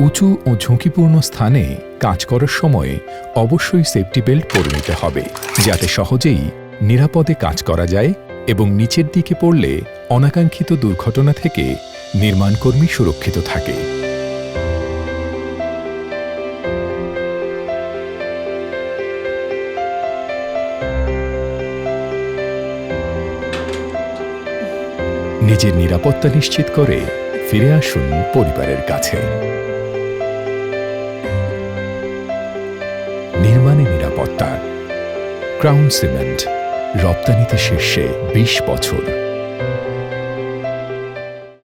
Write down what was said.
উঁচু ও ঝুঁকিপূর্ণ স্থানে কাজ করার সময় অবশ্যই সেফটি বেল্ট পরে নিতে হবে, যাতে সহজেই নিরাপদে কাজ করা যায় এবং নিচের দিকে পড়লে অনাকাঙ্ক্ষিত দুর্ঘটনা থেকে নির্মাণকর্মী সুরক্ষিত থাকে। নিজের নিরাপত্তা নিশ্চিত করে ফিরে আসুন পরিবারের কাছে। নির্মাণে নিরাপত্তা। ক্রাউন সিমেন্ট রপ্তানিতে শীর্ষে বিশ বছর।